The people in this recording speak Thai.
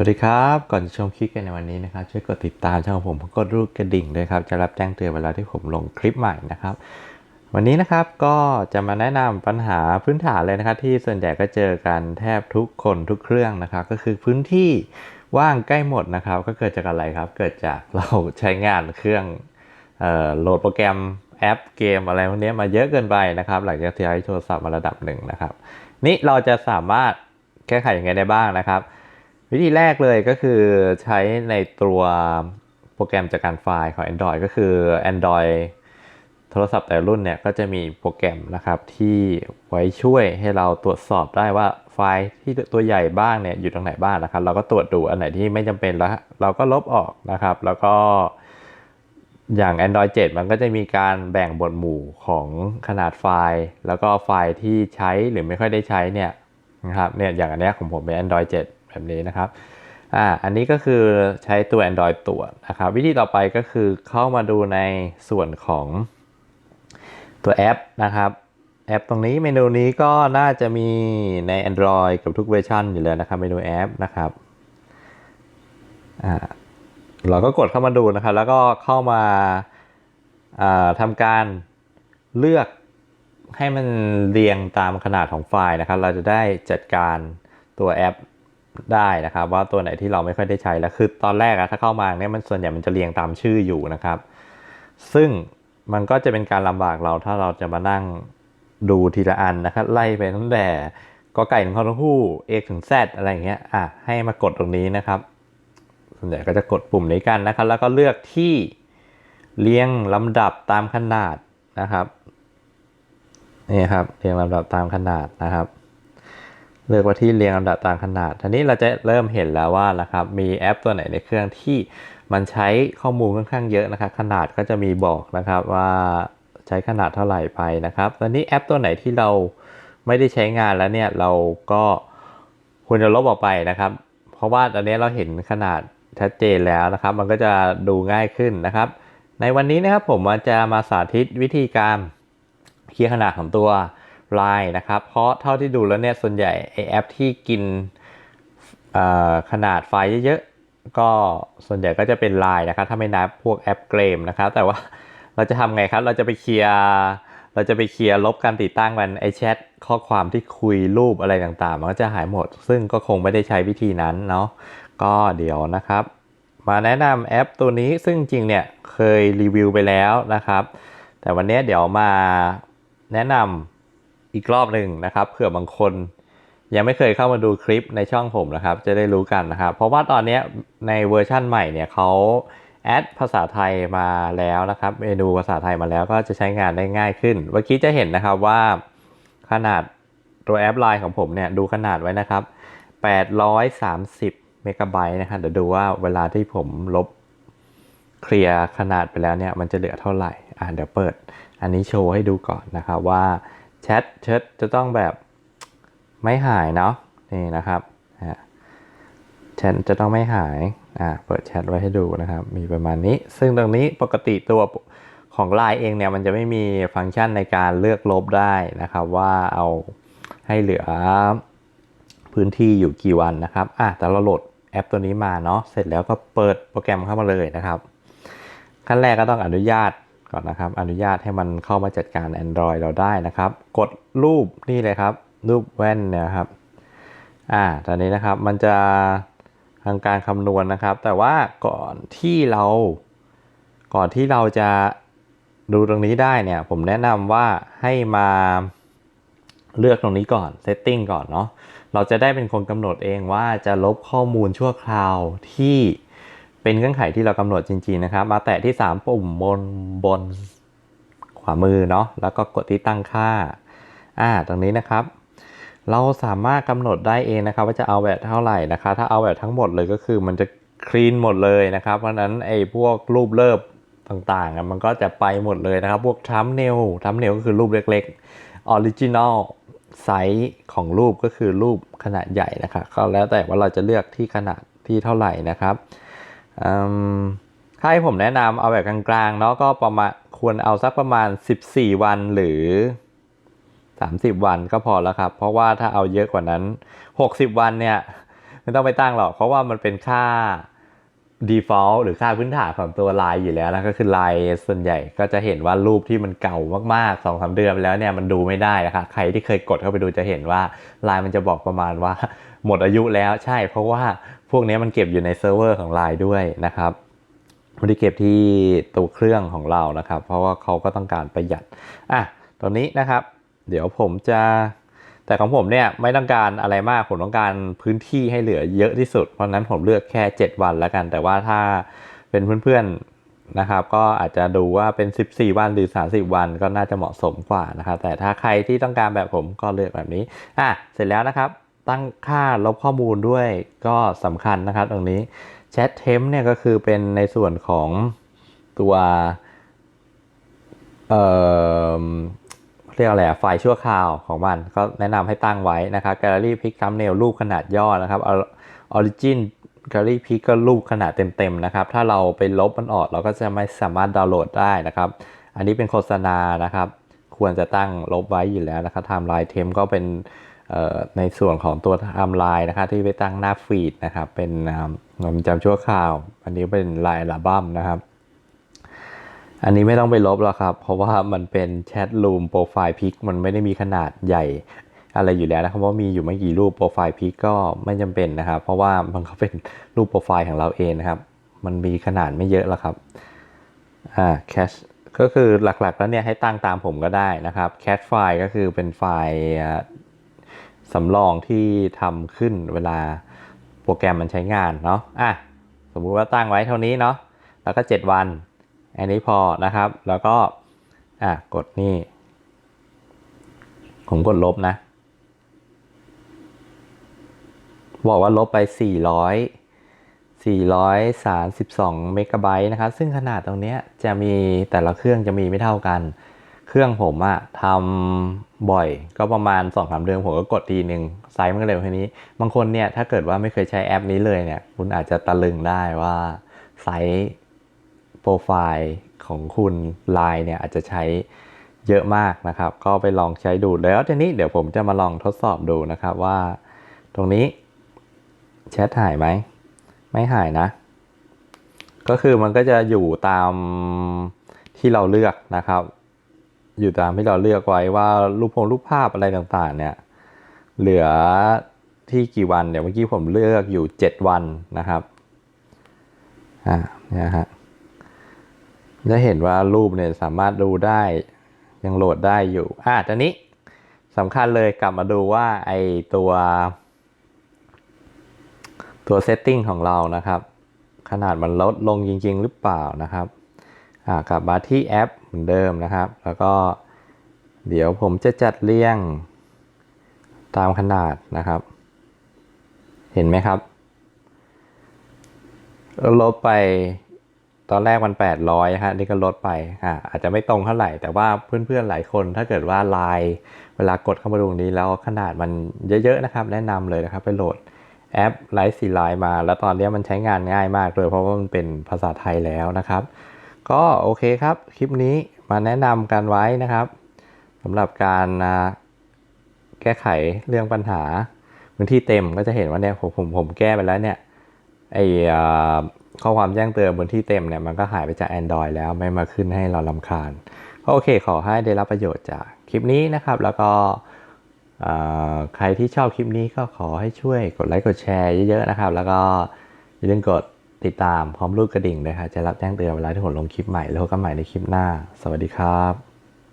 วัสดีครับ ก่อนจะชมคลิปกันในวันนี้นะครับ ช่วยกดติดตามช่องผมกดรูปกระดิ่งด้วยครับ จะรับแจ้งเตือนเวลาที่ผมลงคลิปใหม่นะครับ วันนี้นะครับก็จะมาแนะนำปัญหาพื้นฐานเลยนะครับ ที่ส่วนใหญ่ก็เจอกันแทบทุกคนทุกเครื่องนะครับ ก็คือพื้นที่ว่างใกล้หมดนะครับ ก็เกิดจากอะไรครับ เกิดจากเราใช้งานเครื่องออโหลดโปรแกรมแอปเกมอะไรพวกนี้มาเยอะเกินไปนะครับ หลังจากที่ใช้โทรศัพท์มาระดับหนึ่งนะครับ นี่เราจะสามารถแก้ไขยังไงได้บ้างนะครับ วิธีแรกเลยก็คือใช้ในตัวโปรแกรมจัดการไฟล์ของ Android ก็คือ Android โทรศัพท์แต่รุ่นเนี่ยก็จะมีโปรแกรมนะครับที่ไว้ช่วยให้เราตรวจสอบได้ว่าไฟล์ที่ตัวใหญ่บ้างเนี่ยอยู่ตรงไหนบ้างนะครับ เราก็ตรวจดูอันไหนที่ไม่จำเป็นแล้วเราก็ลบออกนะครับ แล้วก็อย่าง Android 7 มันก็จะมีการแบ่งบทหมู่ของขนาดไฟล์ แล้วก็ไฟล์ที่ใช้หรือไม่ค่อยได้ใช้เนี่ยนะครับเนี่ยอย่างอันนี้ของผมเป็น Android 7 แบบนี้นะครับอ่าอันนี้ก็คือใช้ตัว Android ตรวจนะครับวิธีต่อไปก็คือเข้ามาดูในส่วนของตัวแอปนะครับแอปตรงนี้เมนูนี้ก็น่าจะมีใน Android กับทุกเวอร์ชันอยู่แล้วนะครับเมนูแอปนะครับอ่าเราก็กดเข้ามาดูนะครับ แล้วก็เข้ามาาทำการเลือกให้มันเรียงตามขนาดของไฟล์นะครับ เราจะได้จัดการตัวแอป ได้นะครับ ว่าตัวไหนที่เราไม่ค่อยได้ใช้แล้วคือตอนแรกอะถ้าเข้ามาเนี่ยมันส่วนใหญ่มันจะเรียงตามชื่ออยู่นะครับ ซึ่งมันก็จะเป็นการลำบากเราถ้าเราจะมานั่งดูทีละอันนะครับ ไล่ไปตั้งแต่กอไก่ถึงคอทหู้เอกถึงแซดอะไรอย่างเงี้ยอะให้มากดตรงนี้นะครับ ส่วนใหญ่ก็จะกดปุ่มนี้กันนะครับ แล้วก็เลือกที่เรียงลำดับตามขนาดนะครับนี่ครับเรียงลำดับตามขนาดนะครับ เลือกว่าที่เรียงลำดับตามขนาดทีนี้เราจะเริ่มเห็นแล้วว่านะครับมีแอปตัวไหนในเครื่องที่มันใช้ข้อมูลค่อนข้างเยอะนะครับขนาดก็จะมีบอกนะครับว่าใช้ขนาดเท่าไหร่ไปนะครับตอนนี้แอปตัวไหนที่เราไม่ได้ใช้งานแล้วเนี่ยเราก็ควรจะลบออกไปนะครับ เพราะว่าตอนนี้เราเห็นขนาดชัดเจนแล้วนะครับ มันก็จะดูง่ายขึ้นนะครับ ในวันนี้นะครับผมจะมาสาธิตวิธีการเคลียร์ขนาดของตัว ไลน์นะครับ เพราะเท่าที่ดูแล้วเนี่ยส่วนใหญ่ไอแอปที่กินขนาดไฟล์เยอะๆก็ส่วนใหญ่ก็จะเป็นไลน์นะครับ ถ้าไม่นับพวกแอปเกมนะครับ แต่ว่าเราจะทำไงครับ เราจะไปเคลียร์เราจะไปเคลียร์ลบการติดตั้งมันไอแชทข้อความที่คุยรูปอะไรต่างๆ มันก็จะหายหมด ซึ่งก็คงไม่ได้ใช้วิธีนั้นเนาะก็เดี๋ยวนะครับ มาแนะนำแอปตัวนี้ซึ่งจริงเนี่ยเคยรีวิวไปแล้วนะครับ แต่วันนี้เดี๋ยวมาแนะนำ อีกรอบหนึ่งนะครับเผื่อบางคนยังไม่เคยเข้ามาดูคลิปในช่องผมนะครับ จะได้รู้กันนะครับ เพราะว่าตอนนี้ในเวอร์ชั่นใหม่เนี่ยเขาแอดภาษาไทยมาแล้วนะครับ เมนูภาษาไทยมาแล้วก็จะใช้งานได้ง่ายขึ้น เมื่อกี้จะเห็นนะครับว่าขนาดตัวแอปไลน์ของผมเนี่ยดูขนาดไว้นะครับ 830 เมกะไบต์นะครับเดี๋ยวดูว่าเวลาที่ผมลบเคลียร์ขนาดไปแล้วเนี่ยมันจะเหลือเท่าไหร่ อ่าเดี๋ยวเปิด อันนี้โชว์ให้ดูก่อนนะครับว่า แชทเชิดจะต้องแบบไม่หายเนาะนี่นะครับแชทจะต้องไม่หายอ่าเปิดแชทไว้ให้ดูนะครับ มีประมาณนี้ ซึ่งตรงนี้ปกติตัวของ Line เองเนี่ยมันจะไม่มีฟังก์ชันในการเลือกลบได้นะครับ ว่าเอาให้เหลือพื้นที่อยู่กี่วันนะครับอะแต่เราโหลดแอปตัวนี้มาเนาะเสร็จแล้วก็เปิดโปรแกรมเข้ามาเลยนะครับ ขั้นแรกก็ต้องอนุญาต ก่อนนะครับ อนุญาตให้มันเข้ามาจัดการ Android เราได้นะครับ กดรูปนี่เลยครับ รูปแว่นเนี่ยครับ อ่า ตอนนี้นะครับมันจะทางการคำนวณนะครับ แต่ว่าก่อนที่เรา ก่อนที่เราจะดูตรงนี้ได้เนี่ย ผมแนะนำว่าให้มาเลือกตรงนี้ก่อน Setting ก่อนเนาะ เราจะได้เป็นคนกำหนดเองว่าจะลบข้อมูลชั่วคราวที่ เป็นเงื่อนไขที่เรากำหนดจริงๆนะครับ มาแตะที่ 3 ปุ่มบนบนขวามือเนาะแล้วก็กดที่ตั้งค่าอ่าตรงนี้นะครับ เราสามารถกำหนดได้เองนะครับ ว่าจะเอาแบบเท่าไหร่นะครับถ้าเอาแบบทั้งหมดเลยก็คือมันจะคลีนหมดเลยนะครับ เพราะฉะนั้นไอ้พวกรูปเลิบต่างๆ มันก็จะไปหมดเลยนะครับ พวกทัมเนลทัมเนลก็คือรูปเล็กๆออริจินอลไซส์ของรูปก็คือรูปขนาดใหญ่นะครับก็แล้วแต่ว่าเราจะเลือกที่ขนาดที่เท่าไหร่นะครับ ถ้าให้ผมแนะนำเอาแบบกลางๆเนาะก็ประมาณควรเอาสักประมาณ 14 วันหรือ 30 วันก็พอแล้วครับ เพราะว่าถ้าเอาเยอะกว่านั้น 60 วันเนี่ยไม่ต้องไปตั้งหรอก เพราะว่ามันเป็นค่า default หรือค่าพื้นฐานของตัวไลน์อยู่แล้วนะก็คือไลน์ส่วนใหญ่ก็จะเห็นว่ารูปที่มันเก่ามากๆสองสาเดือนไปแล้วเนี่ยมันดูไม่ได้นะคะใครที่เคยกดเข้าไปดูจะเห็นว่าไลน์มันจะบอกประมาณว่า หมดอายุแล้วใช่เพราะว่าพวกนี้มันเก็บอยู่ในเซิร์ฟเวอร์ของไลน์ด้วยนะครับไม่ได้เก็บที่ตัวเครื่องของเรานะครับ เพราะว่าเขาก็ต้องการประหยัดอะตอนนี้นะครับ เดี๋ยวผมจะ แต่ของผมเนี่ยไม่ต้องการอะไรมากผมต้องการพื้นที่ให้เหลือเยอะที่สุด เพราะฉะนั้นผมเลือกแค่ 7 วันแล้วกัน แต่ว่าถ้าเป็นเพื่อนๆนะครับ ก็อาจจะดูว่าเป็น 14 วันหรือ 30 วันก็น่าจะเหมาะสมกว่านะครับ แต่ถ้าใครที่ต้องการแบบผมก็เลือกแบบนี้อะเสร็จแล้วนะครับ ตั้งค่าลบข้อมูลด้วยก็สำคัญนะครับตรงนี้แชทเทมเนี่ยก็คือเป็นในส่วนของตัวเอ่อเรียกอะไรอะไฟล์ชั่วคราวของมัน ก็แนะนำให้ตั้งไว้นะครับ Gallery Pick Thumbnail รูปขนาดย่อนะครับ Origin Gallery Pick ก็รูปขนาดเต็มๆนะครับ ถ้าเราไปลบมันออกเราก็จะไม่สามารถดาวน์โหลดได้นะครับ อันนี้เป็นโฆษณานะครับ ควรจะตั้งลบไว้อยู่แล้วนะครับ Timeline Temp ก็เป็น ในส่วนของตัว Timeline นะครับที่ไปตั้งหน้าฟีดนะครับเป็นความจำชั่วคราว อันนี้เป็นลายอัลบั้มนะครับ อันนี้ไม่ต้องไปลบแล้วครับ เพราะว่ามันเป็นแชทรูมโปรไฟล์พิกมันไม่ได้มีขนาดใหญ่อะไรอยู่แล้วนะครับเพรามีอยู่ไม่กี่รูปโปรไฟล์พิกก็ไม่จำเป็นนะครับ เพราะว่ามันก็เป็นรูปโปรไฟล์ของเราเองนะครับ มันมีขนาดไม่เยอะแล้วครับอ่าแคชก็คือหลักๆแล้วเนี่ยให้ตั้งตามผมก็ได้นะครับแคชไฟล์ก็คือเป็นไฟล์ สำรองที่ทำขึ้นเวลาโปรแกรมมันใช้งานเนาะอะสมมุติว่าตั้งไว้เท่านี้เนาะแล้วก็ 7 วัน อันนี้พอนะครับ แล้วก็อะกดนี่ ผมกดลบนะ บอกว่าลบไป 400 432เมกะไบต์นะครับ ซึ่งขนาดตรงนี้จะมีแต่ละเครื่องจะมีไม่เท่ากัน เครื่องผมอะทำบ่อยก็ประมาณ2อสาเดือนผมก็กดทีหนึ่งไซส์มันก็เร็วแค่นี้ บางคนเนี่ยถ้าเกิดว่าไม่เคยใช้แอปนี้เลยเนี่ยคุณอาจจะตะลึงได้ว่าไซส์โปรไฟล์ของคุณไลน์เนี่ยอาจจะใช้เยอะมากนะครับ ก็ไปลองใช้ดูแล้วทีนี้เดี๋ยวผมจะมาลองทดสอบดูนะครับว่า ตรงนี้แชทหายไหม ไม่หายนะ ก็คือมันก็จะอยู่ตามที่เราเลือกนะครับ อยู่ตามที่เราเลือกไว้ว่ารูปพงรูปภาพอะไรต่างๆ เนี่ย เหลือที่กี่วันเดี๋ยวเมื่อกี้ผมเลือกอยู่ 7 วันนะครับอ่าเนี่ยฮะจะเห็นว่ารูปเนี่ยสามารถดูได้ยังโหลดได้อยู่อะตอนนี้สำคัญเลยกลับมาดูว่าไอตัวตัวเซตติ้งของเรานะครับ ขนาดมันลดลงจริง ๆ หรือเปล่านะครับ กลับมาที่แอปเหมือนเดิมนะครับ แล้วก็เดี๋ยวผมจะจัดเรียงตามขนาดนะครับ เห็นไหมครับลบไปตอนแรกมัน 800ฮะนี่ก็ลดไปอ่าอาจจะไม่ตรงเท่าไหร่ แต่ว่าเพื่อนๆหลายคนถ้าเกิดว่าไลน์เวลากดเข้ามาดูตรงนี้แล้วขนาดมันเยอะๆนะครับ แนะนำเลยนะครับไปโหลดแอปไลฟ์สีไลน์มา แล้วตอนนี้มันใช้งานง่ายมากเลยเพราะว่ามันเป็นภาษาไทยแล้วนะครับ ก็โอเคครับ คลิปนี้มาแนะนำกันไว้นะครับสำหรับการแก้ไขเรื่องปัญหาพื้นที่เต็มก็จะเห็นว่าเนี่ยผมผมผมแก้ไปแล้วเนี่ยไอข้อความแจ้งเตือนบนที่เต็มเนี่ยมันก็หายไปจาก Android แล้วไม่มาขึ้นให้เราลำคาญก็โอเคขอให้ได้รับประโยชน์จากคลิปนี้นะครับ แล้วก็ใครที่ชอบคลิปนี้ก็ขอให้ช่วยกดไลค์กดแชร์เยอะๆนะครับ แล้วก็อย่าลืมกด ติดตามพร้อมรูปกระดิ่งด้วยครับจะรับแจ้งเตือนเวลาที่ผมลงคลิปใหม่แล้วก็ใหม่ในคลิปหน้า สวัสดีครับ